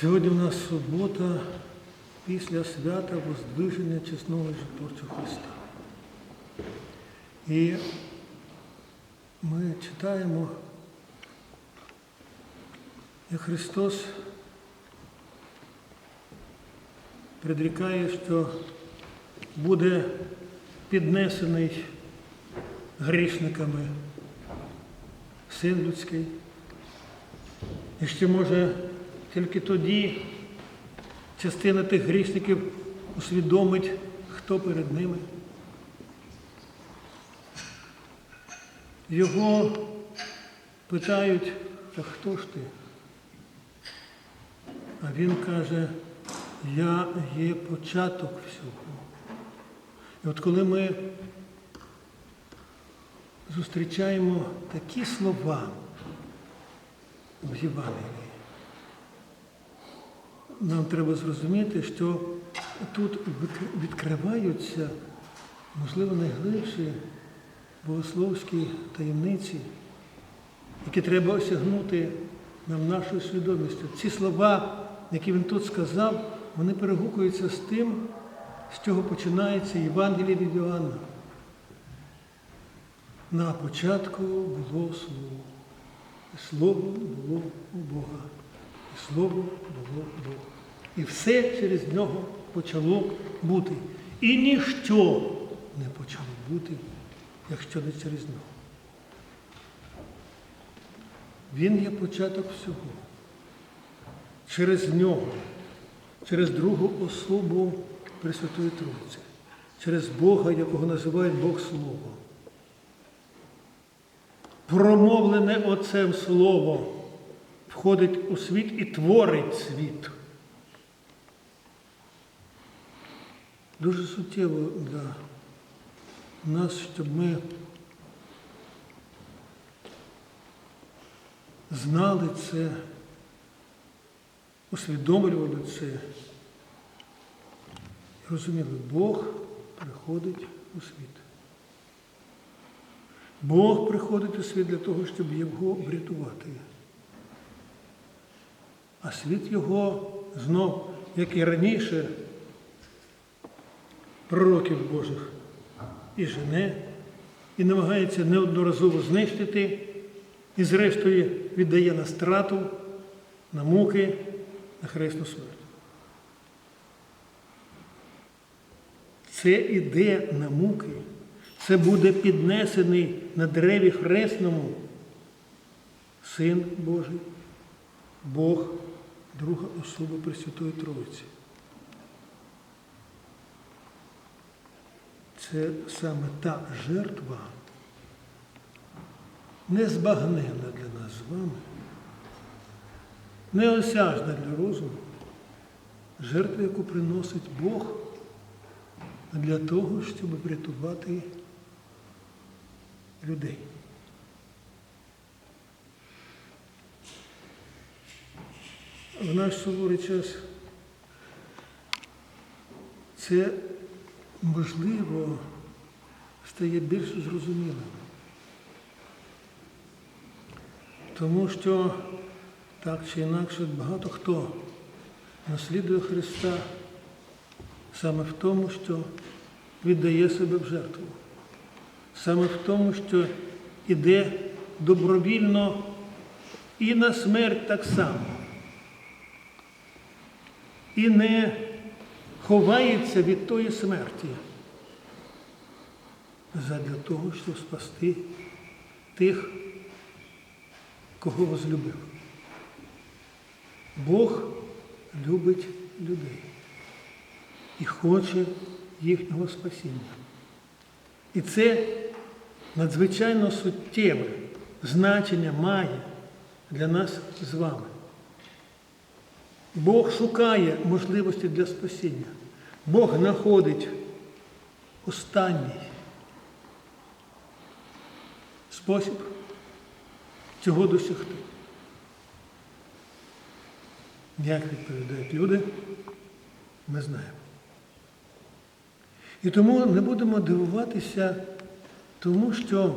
Сьогодні у нас субота після свята Воздвиження чесного житворчого Христа. І ми читаємо, як Христос предрікає, що буде піднесений грішниками син людський. І ще може тільки тоді частина тих грішників усвідомить, хто перед ними. Його питають, та хто ж ти? А він каже, я є початок всього. І от коли ми зустрічаємо такі слова в Євангелії, нам треба зрозуміти, що тут відкриваються, можливо, найглибші богословські таємниці, які треба осягнути нам нашою свідомістю. Ці слова, які він тут сказав, вони перегукуються з тим, з чого починається Євангеліє від Іоанна. На початку було слово. І слово було у Бога. І слово було Бог. І все через нього почало бути. І ніщо не почало бути, якщо не через нього. Він є початок всього. Через нього, через другу особу Пресвятої Троїці, через Бога, якого називають Бог Слово. Промовлене Отцем Слово входить у світ і творить світ. Дуже суттєво для нас, щоб ми знали це, усвідомлювали це і розуміли, Бог приходить у світ. Бог приходить у світ для того, щоб його врятувати. А світ його знов, як і раніше, пророків Божих і жене, і намагається неодноразово знищити, і зрештою віддає на страту, на муки, на хресну смерть. Це іде на муки, це буде піднесений на дереві хресному Син Божий, Бог, друга особа Пресвятої Троїці. Це саме та жертва, незбагненна для нас з вами, неосяжна для розуму, жертва, яку приносить Бог для того, щоб врятувати людей. В наш суворий час це можливо стає більш зрозумілим. Тому що так чи інакше багато хто наслідує Христа саме в тому, що віддає себе в жертву, саме в тому, що іде добровільно і на смерть так само. І не ховається від тої смерті задля того, щоб спасти тих, кого возлюбив. Бог любить людей і хоче їхнього спасіння. І це надзвичайно суттєве значення має для нас з вами. Бог шукає можливості для спасіння. Бог знаходить останній спосіб цього досягти. Як відповідають люди, ми знаємо. І тому не будемо дивуватися, тому що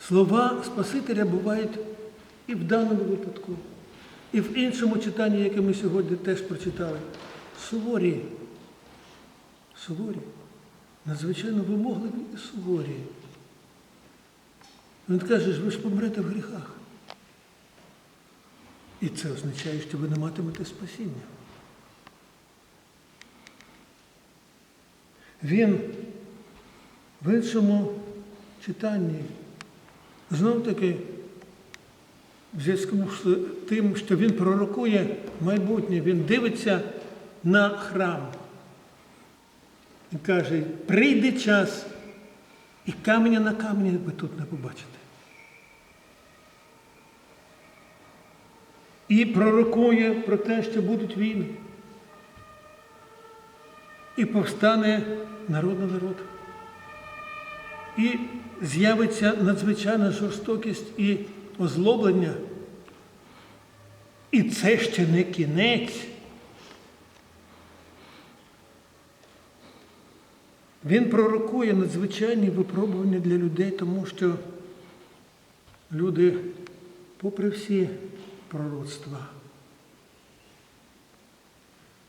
слова Спасителя бувають і в даному випадку, І в іншому читанні, яке ми сьогодні теж прочитали, суворі, суворі, надзвичайно вимогливі і суворі. Він каже, ви ж помрете в гріхах. І це означає, що ви не матимете спасіння. Він в іншому читанні знов таки в зв'язку з тим, що він пророкує майбутнє, він дивиться на храм і каже, прийде час, і каменя на камені ви тут не побачите. І пророкує про те, що будуть війни. І повстане народ на народ. І з'явиться надзвичайна жорстокість і озлоблення. І це ще не кінець. Він пророкує надзвичайні випробування для людей, тому що люди, попри всі пророцтва,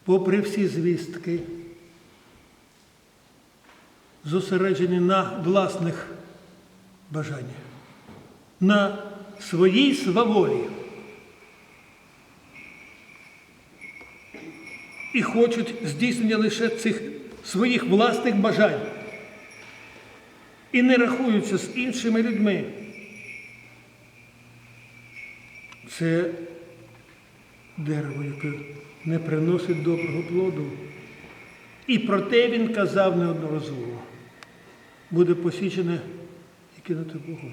попри всі звістки, зосереджені на власних бажаннях, на своїй сваволі. І хочуть здійснення лише цих своїх власних бажань. І не рахуються з іншими людьми. Це дерево, яке не приносить доброго плоду. І про те він казав неодноразово. Буде посічене і кинуте Богу.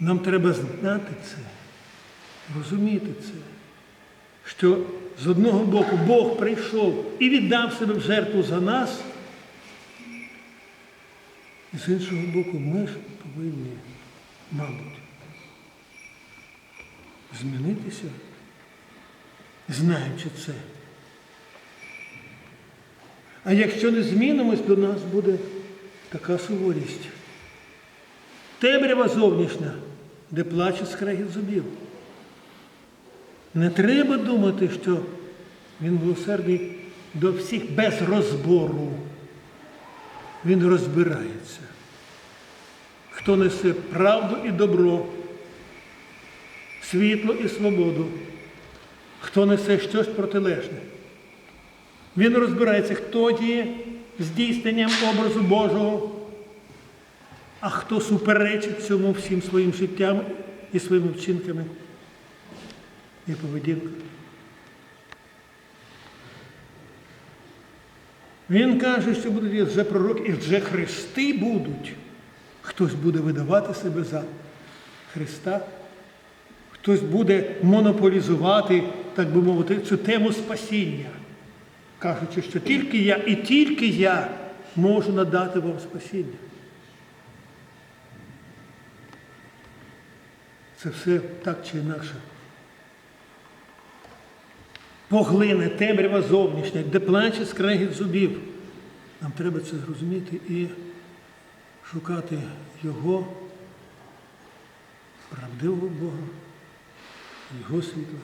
Нам треба знати це, розуміти це, що з одного боку Бог прийшов і віддав себе в жертву за нас, і з іншого боку, ми ж повинні, мабуть, змінитися, знаючи це. А якщо не змінимось, до нас буде така суворість. Темрява зовнішня, де плаче скрегіт зубів. Не треба думати, що він милосердний до всіх без розбору. Він розбирається. Хто несе правду і добро, світло і свободу, хто несе щось протилежне. Він розбирається, хто є здійсненням образу Божого, а хто суперечить цьому всім своїм життям і своїми вчинками і поведінкою. Він каже, що будуть вже пророки, і вже хрести будуть. Хтось буде видавати себе за Христа, хтось буде монополізувати, так би мовити, цю тему спасіння, кажучи, що тільки я і тільки я можу надати вам спасіння. Це все так чи інакше. Поглине темрява зовнішня, де плаче скрегіт зубів. Нам треба це зрозуміти і шукати Його, правдивого Бога, Його світла,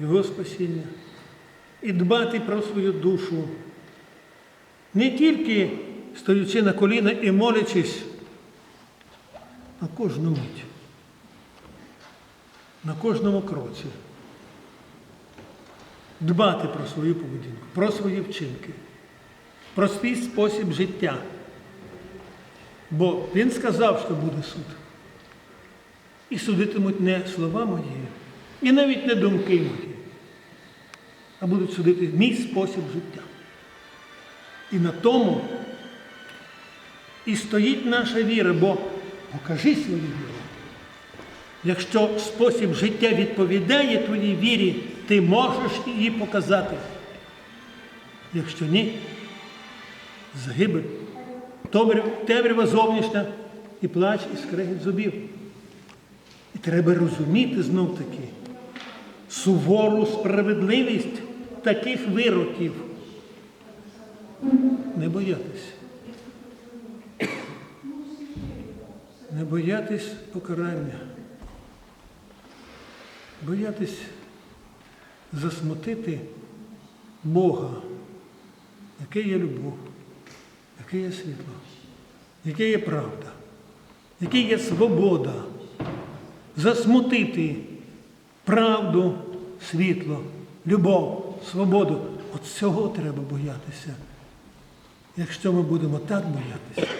Його спасіння і дбати про свою душу, не тільки стоючи на коліна і молячись на кожну мить, на кожному кроці дбати про свою поведінку, про свої вчинки, про свій спосіб життя. Бо він сказав, що буде суд. І судитимуть не слова мої, і навіть не думки мої, а будуть судити мій спосіб життя. І на тому і стоїть наша віра, бо покажи свою віру. Якщо спосіб життя відповідає твоїй вірі, ти можеш її показати. Якщо ні, загибель, темрява зовнішня і плач, і скрегіт зубів. І треба розуміти знов таки сувору справедливість таких вироків. Не боятися. не боятись покарання, боятись засмутити Бога, яке є любов, яке є світло, яке є правда, яке є свобода, засмутити правду, світло, любов, свободу. От цього треба боятися. Якщо ми будемо так боятися,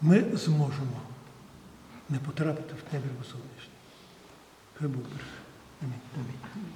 ми зможемо не потрапите в небево слънечно. Хай Бог прав. Амин. Амин.